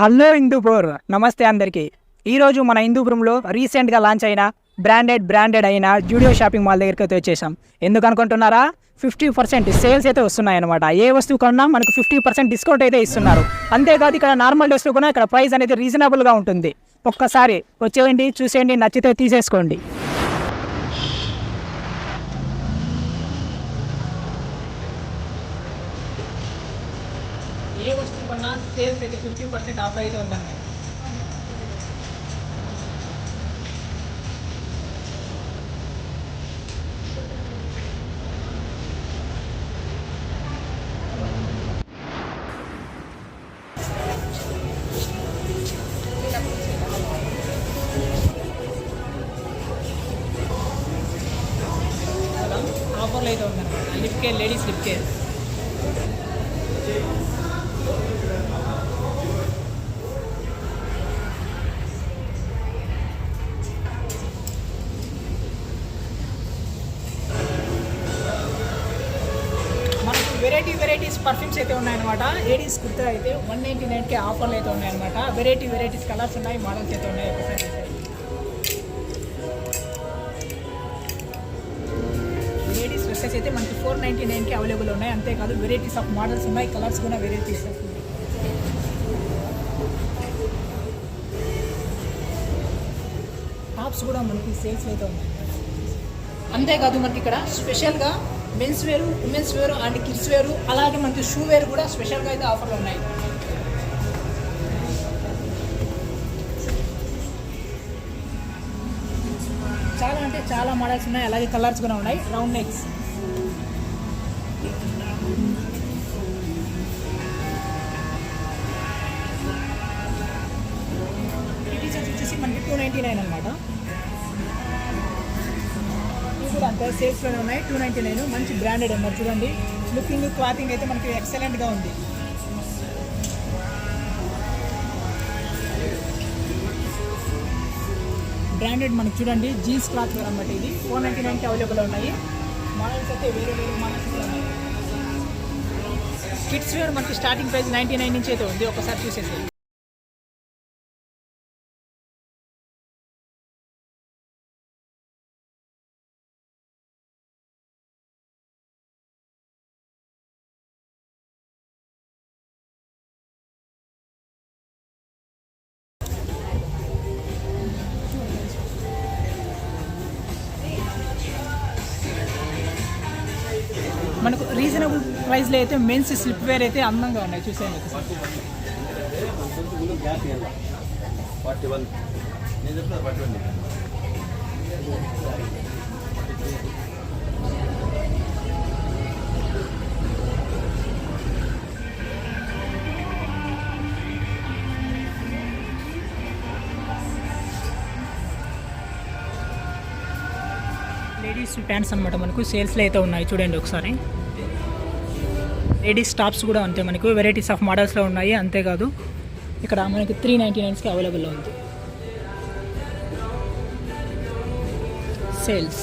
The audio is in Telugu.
హలో హిందూపూర్ నమస్తే అందరికీ. ఈరోజు మన హిందూపురంలో రీసెంట్గా లాంచ్ అయిన బ్రాండెడ్ బ్రాండెడ్ అయిన జూడియో షాపింగ్ మాల్ దగ్గరికి అయితే వచ్చేసాం. ఎందుకు అనుకుంటున్నారా ఫిఫ్టీ పర్సెంట్ సేల్స్ అయితే వస్తున్నాయన్నమాట. ఏ వస్తువు కొన్నా మనకు ఫిఫ్టీ పర్సెంట్ డిస్కౌంట్ అయితే ఇస్తున్నారు. అంతేకాదు ఇక్కడ నార్మల్ వస్తువు కూడా ఇక్కడ ప్రైస్ అనేది రీజనబుల్గా ఉంటుంది. ఒక్కసారి వచ్చేయండి చూసేయండి నచ్చితే తీసేసుకోండి. ఏ వస్తువు కొన్నా సేల్స్ అయితే ఫిఫ్టీ పర్సెంట్ ఆఫర్ అయితే ఉందండి ఆఫర్లు అయితే ఉందన్నమాట lip care ladies lip care మనకు వెరైటీ వెరైటీస్ పర్ఫ్యూమ్స్ అయితే ఉన్నాయన్నమాట. లేడీస్ కుర్తా అయితే వన్ నైంటీ నైన్కి ఆఫర్లు అయితే ఉన్నాయన్నమాట. వెరైటీ వెరైటీస్ కలర్స్ ఉన్నాయి మోడల్స్ అయితే ఉన్నాయి. ఒకసారి చూసేయండి. అయితే మనకి ఫోర్ నైంటీ నైన్కి అవైలబుల్ ఉన్నాయి. అంతేకాదు వెరైటీస్ ఆఫ్ మోడల్స్ ఉన్నాయి. కలర్స్ కూడా వెరైటీస్ ఆఫ్ ఉన్నాయి. టాప్స్ కూడా మనకి సేల్స్ అయితే ఉన్నాయి. అంతేకాదు మనకి ఇక్కడ స్పెషల్గా మెన్స్ వేరు ఉమెన్స్ వేరు అండ్ కిడ్స్ వేరు అలాగే మనకి షూ వేర్ కూడా స్పెషల్గా అయితే ఆఫర్లు ఉన్నాయి. చాలా అంటే చాలా మోడల్స్ ఉన్నాయి. అలాగే కలర్స్ కూడా ఉన్నాయి. రౌండ్ నెక్స్ నైంటీ నైన్ అనమాట ఇవి కూడా అంతే సేల్స్లోనే ఉన్నాయి టూ నైంటీ నైన్. మంచి బ్రాండెడ్ అన్నమాట చూడండి. లుకింగ్ క్లాతింగ్ అయితే మనకి ఎక్సలెంట్గా ఉంది. బ్రాండెడ్ మనకి చూడండి జీన్స్ క్లాత్ వేర్ అన్నమాట ఇది. ఫోర్ నైంటీ నైన్కి అవైలబుల్ ఉన్నాయి. మోడల్స్ అయితే వేరే వేరే మోడల్స్ ఉన్నాయి. కిడ్స్ వేర్ మనకి స్టార్టింగ్ ప్రైస్ నైంటీ నైన్ నుంచి అయితే ఉంది ఒకసారి చూసేసి మనకు రీజనబుల్ ప్రైస్లో అయితే మెన్స్ స్లిప్ వేర్ అయితే అందంగా ఉన్నాయి. చూసాను ఫార్టీ వన్. నేను చెప్తున్నా ఫార్టీ వన్. లేడీస్ ప్యాంట్స్ అనమాట మనకు సేల్స్లో అయితే ఉన్నాయి చూడండి ఒకసారి. లేడీస్ టాప్స్ కూడా అంతే మనకు వెరైటీస్ ఆఫ్ మోడల్స్లో ఉన్నాయి అంతేకాదు. ఇక్కడ మనకి త్రీ నైంటీ నైన్స్కి అవైలబుల్లో ఉంది. సేల్స్.